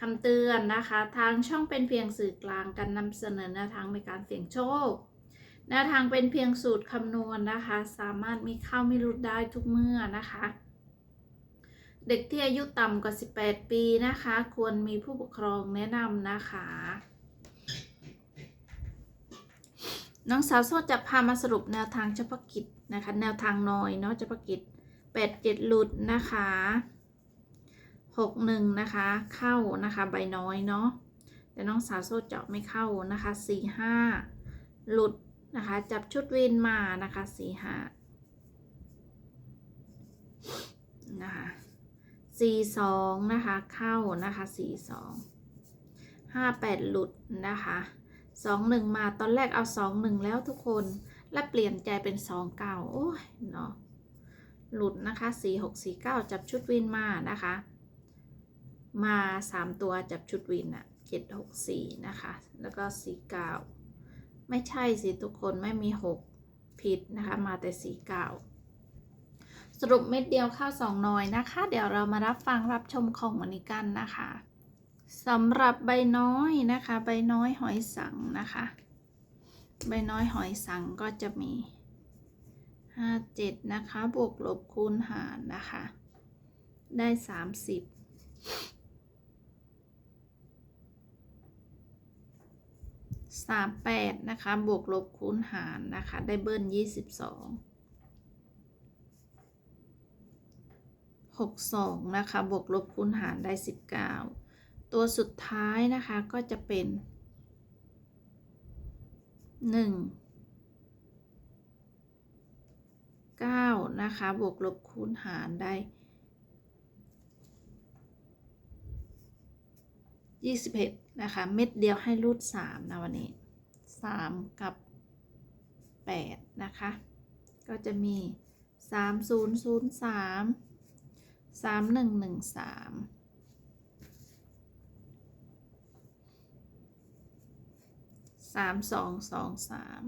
คำเตือนนะคะ ทางช่องเป็นเพียงสื่อกลางการนำเสนอแนวทางในการเสี่ยงโชคแนวทางเป็นเพียงสูตรคำนวณนะคะ สามารถมีเข้าไม่รุดได้ทุกเมื่อนะคะ เด็กที่อายุต่ำกว่า 18 ปีนะคะ ควรมีผู้ปกครองแนะนำนะคะน้องสาวโซจะพามาสรุปแนวทางเฉพาะกิจนะคะ แนวทางน้อยเนาะเฉพาะกิจ8 7หลุดนะคะ 6 1 นะคะ เข้านะคะใบน้อยเนาะแต่น้องสาวโซเจาะไม่เข้านะคะ 4 5 หลุดนะคะ จับชุดวินมานะคะ 4 5 นะคะ 4 2 นะคะ เข้านะคะ 4 2 5 8 หลุดนะคะสองหนึ่งมาตอนแรกเอาสองหนึ่งแล้วทุกคนและเปลี่ยนใจเป็นสองเก้าโอ้ยเนาะหลุดนะคะสี่หกสี่เก้าจับชุดวินมานะคะ มาสามตัวจับชุดวินอะเจ็ดหกสี่นะคะ แล้วก็สี่เก้าไม่ใช่สิทุกคนไม่มีหกผิดนะคะ มาแต่สี่เก้าสรุปเม็ดเดียวข้าวสองน่อยนะคะ เดี๋ยวเรามารับฟังรับชมของวันนี้กันนะคะสำหรับใบน้อยนะคะ ใบน้อยหอยสังนะคะ ใบน้อยหอยสังก็จะมี57นะคะ บวกลบคูณหารนะคะ ได้ 30 38นะคะ บวกลบคูณหารนะคะ ได้เบิ้ล22 62นะคะ บวกลบคูณหารได้19ตัวสุดท้ายนะคะก็จะเป็น1 9นะคะ บวกลบคูณหารได้ ยี่สิบเอ็ดนะคะ เม็ดเดียวให้รูดสามนะวันนี้สามกับแปดนะคะ ก็จะมีสามศูนย์ศูนย์สามสามหนึ่งหนึ่งสามสามสองสองสาม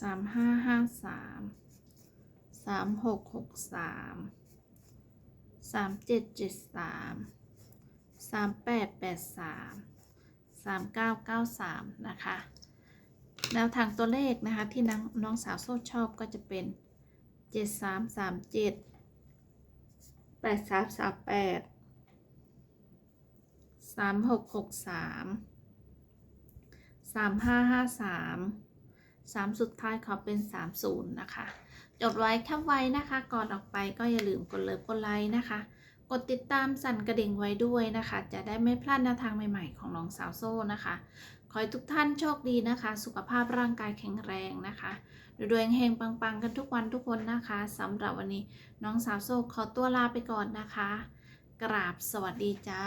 สามห้าห้าสามสามหกหกสาม สามเจ็ดเจ็ดสามสามแปดแปดสามสามเก้าเก้าสามนะคะ แนวทางตัวเลขนะคะที่น้องน้องสาวโซ่ชอบก็จะเป็นเจ็ดสามสามเจ็ดแปดสามสามแปดสามหกหกสามสามห้าห้าสาม สามสุดท้ายขอเป็นสามศูนย์นะคะ จดไว้แคปไว้นะคะ ก่อนออกไปก็อย่าลืมกดเลิฟกดไลค์นะคะ กดติดตามสั่นกระดิ่งไว้ด้วยนะคะ จะได้ไม่พลาดแนวทางใหม่ๆ ของน้องสาวโซ่นะคะ ขอให้ทุกท่านโชคดีนะคะ สุขภาพร่างกายแข็งแรงนะคะรวยเฮงปังๆ กันทุกวันทุกคนนะคะสำหรับวันนี้น้องสาวโซ่ขอตัวลาไปก่อนนะคะ กราบสวัสดีจ้า